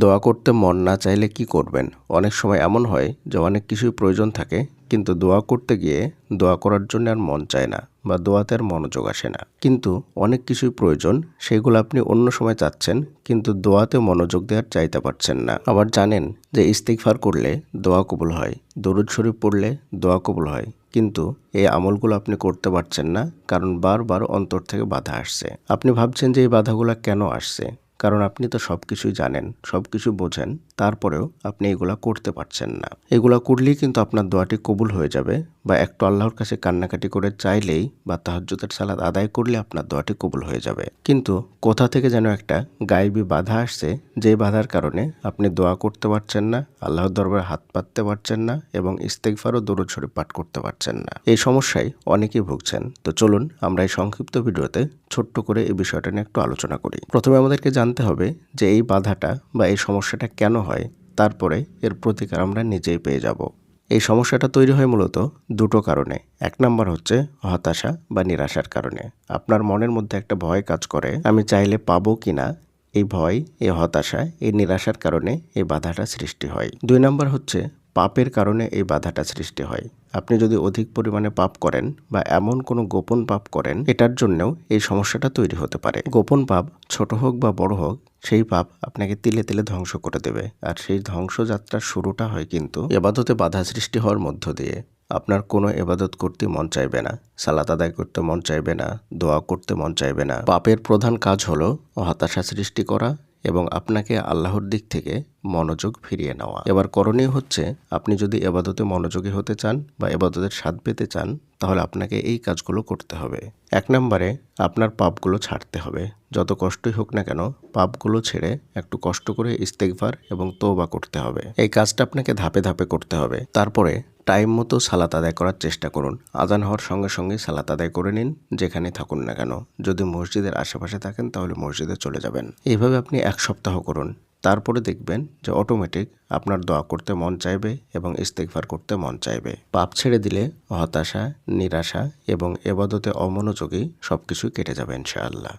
দোয়া করতে মন না চাইলে কি করবেন? অনেক সময় এমন হয় যে অনেক কিছুই প্রয়োজন থাকে, কিন্তু দোয়া করতে গিয়ে দোয়া করার জন্য আর মন চায় না বা দোয়াতে আর মনোযোগ আসে না। কিন্তু অনেক কিছুই প্রয়োজন, সেগুলো আপনি অন্য সময় চাচ্ছেন, কিন্তু দোয়াতে মনোযোগ দেওয়ার চাইতে পারছেন না। আবার জানেন যে ইস্তিকফার করলে দোয়া কবুল হয়, দরুদ শরীফ পড়লে দোয়া কবুল হয়, কিন্তু এই আমলগুলো আপনি করতে পারছেন না, কারণ বারবার অন্তর থেকে বাধা আসছে। আপনি ভাবছেন যে এই বাধাগুলো কেন আসছে? কারণ আপনি তো সব কিছুই জানেন সব কিছু বোঝেন, তারপরেও আপনি এগুলা করতে পারছেন না। এগুলা করলেই কিন্তু আপনার দোয়াটি কবুল হয়ে যাবে বা একটু আল্লাহর কাছে কান্নাকাটি করে চাইলেই বা তাহাজ্জুদের সালাদ আদায় করলে আপনার দোয়াটি কবুল হয়ে যাবে। কিন্তু কোথা থেকে যেন একটা গায়েবী বাধা আসছে, যে বাধার কারণে আপনি দোয়া করতে পারছেন না, আল্লাহর দরবারে হাত পাততে পারছেন না এবং ইস্তেকফারও দরুদ শরীফ পাঠ করতে পারছেন না। এই সমস্যায় অনেকেই ভুগছেন। তো চলুন আমরা এই সংক্ষিপ্ত ভিডিওতে ছোট্ট করে এই বিষয়টা নিয়ে একটু আলোচনা করি। প্রথমে আমাদেরকে জানতে হবে যে এই বাধাটা বা এই সমস্যাটা কেন হয়, তারপরে এর প্রতিকার আমরা নিজেই পেয়ে যাব। এই সমস্যাটা তৈরি হয় মূলত দুটো কারণে। এক নাম্বার হচ্ছে হতাশা বা নিরাশার কারণে। আপনার মনের মধ্যে একটা ভয় কাজ করে, আমি চাইলে পাবো কি না এই ভয়, এই হতাশা, এই নিরাশার কারণে এই বাধাটা সৃষ্টি হয়। দুই নাম্বার হচ্ছে পাপের কারণে এই বাধাটা সৃষ্টি হয়। আপনি যদি অধিক পরিমাণে পাপ করেন বা এমন কোনো গোপন পাপ করেন, এটার জন্যও এই সমস্যাটা তৈরি হতে পারে। গোপন পাপ, ছোট হোক বা বড় হোক, সেই পাপ আপনাকে তিলে তিলে ধ্বংস করে দেবে। আর সেই ধ্বংসযাত্রার শুরুটা হয় কিন্তু এবাদতে বাধা সৃষ্টি হওয়ার মধ্য দিয়ে। আপনার কোনো এবাদত করতে মন চাইবে না, সালাত আদায় করতে মন চাইবে না, দোয়া করতে মন চাইবে না। পাপের প্রধান কাজ হলো হতাশা সৃষ্টি করা এবং আপনাকে আল্লাহর দিক থেকে মনোযোগ ফিরিয়ে নেওয়া। এবার করণীয় হচ্ছে, আপনি যদি এবাদতে মনোযোগী হতে চান বা এবাদতের স্বাদ পেতে চান, তাহলে আপনাকে এই কাজগুলো করতে হবে। এক নম্বরে, আপনার পাপগুলো ছাড়তে হবে। যত কষ্টই হোক না কেন, পাপগুলো ছেড়ে একটু কষ্ট করে ইস্তেকভার এবং তৌবা করতে হবে। এই কাজটা আপনাকে ধাপে ধাপে করতে হবে। তারপরে, টাইম মতো সালাত আদায় করার চেষ্টা করুন। আজান হওয়ার সঙ্গে সঙ্গে সালাত আদায় করে নিন, যেখানে থাকুন না কেন। যদি মসজিদের আশেপাশে থাকেন, তাহলে মসজিদে চলে যাবেন। এইভাবে আপনি এক সপ্তাহ করুন। তারপরে দেখবেন যে অটোমেটিক আপনার দোয়া করতে মন চাইবে এবং ইস্তেকভার করতে মন চাইবে। পাপ ছেড়ে দিলে হতাশা, নিরাশা এবং এবাদতে অমনোযোগী সব কিছুই কেটে যাবে ইনশাআল্লাহ।